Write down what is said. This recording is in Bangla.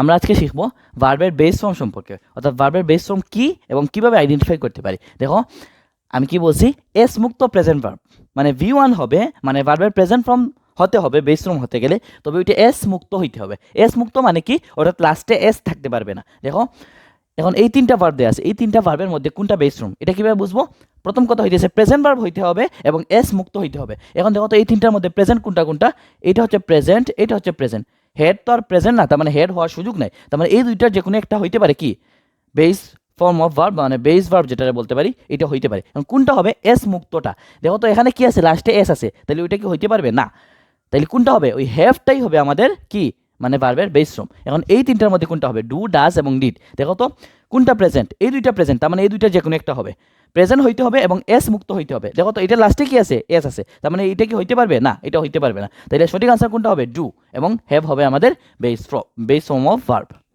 আমরা আজকে শিখব ভার্বের বেস ফর্ম সম্পর্কে। অর্থাৎ ভার্বের বেস ফর্ম কী এবং কীভাবে আইডেন্টিফাই করতে পারি? দেখো, আমি কি বলছি? এস মুক্ত প্রেজেন্ট ভার্ব মানে ভি ওয়ান হবে মানে ভার্বের প্রেজেন্ট ফর্ম হতে হবে বেস ফর্ম হতে গেলে। তবে ওইটা এস মুক্ত হইতে হবে। এস মুক্ত মানে কি? অর্থাৎ লাস্টে এস থাকতে পারবে না। দেখো, এখন এই তিনটা ভার্ব দেওয়া আছে। এই তিনটা ভার্বের মধ্যে কোনটা বেস ফর্ম এটা কীভাবে বুঝব? প্রথম কথা হইতেছে প্রেজেন্ট ভার্ব হইতে হবে এবং এস মুক্ত হইতে হবে। এখন দেখো তো এই তিনটার মধ্যে প্রেজেন্ট কোনটা কোনটা? এটা হচ্ছে প্রেজেন্ট এটা হচ্ছে প্রেজেন্ট হেড তো আর প্রেজেন্ট না, তার মানে হেড হওয়ার সুযোগ নাই। তার মানে এই দুইটার যে কোনো একটা হইতে পারে কি? বেস ফর্ম অফ ভার্ব মানে বেস ভার্ব যেটা বলতে পারি, এটা হইতে পারে। এখন কোনটা হবে? এস মুক্তটা। দেখো তো এখানে কি আছে? লাস্টে এস আছে। তাহলে ওইটা কি হইতে পারবে? না। তাহলে কোনটা হবে? ওই হ্যাভটাই হবে আমাদের কি? মানে ভার্বের বেস শ্রম এখন এই তিনটার মধ্যে কোনটা হবে? ডু ডাস এবং ডিড দেখো তো, কোনটা প্রেজেন্ট এই দুইটা প্রেজেন্ট তার মানে এই দুইটা যে কোনো একটা হবে। প্রেজেন্ট হইতে হবে এবং এস মুক্ত হইতে হবে। দেখো তো, এটা লাস্টে কি আছে? এস আছে। তার মানে এটা কি হইতে পারবে? না, এটা হইতে পারবে না। তাহলে সঠিক আনসার কোনটা হবে? ডু এবং হ্যাভ হবে আমাদের base form base form of verb